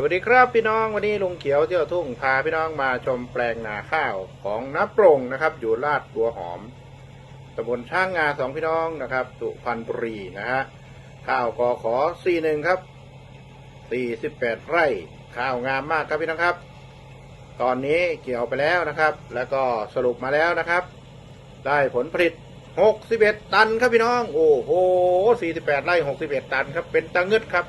สวัสดีครับพี่น้องวันนี้ลุงเขียวเที่ยวทุ่งพาพี่น้องมาชมแปลงนาข้าวของน้าโปร่งนะครับ อยู่ลาดบัวหอมตำบลช่างงาสองพี่น้องนะครับสุพรรณบุรีนะฮะข้าวกอขอสี่หนึ่งครับสี่สิบแปดไร่ข้าวงามมากครับพี่น้องครับ ตอนนี้เกี่ยวไปแล้วนะครับ แล้วก็สรุปมาแล้วนะครับ ได้ผลผลิตหกสิบเอ็ดตันครับพี่น้อง โอ้โหสี่สิบแปดไร่หกสิบเอ็ดตันครับเป็นตังเงึดครับ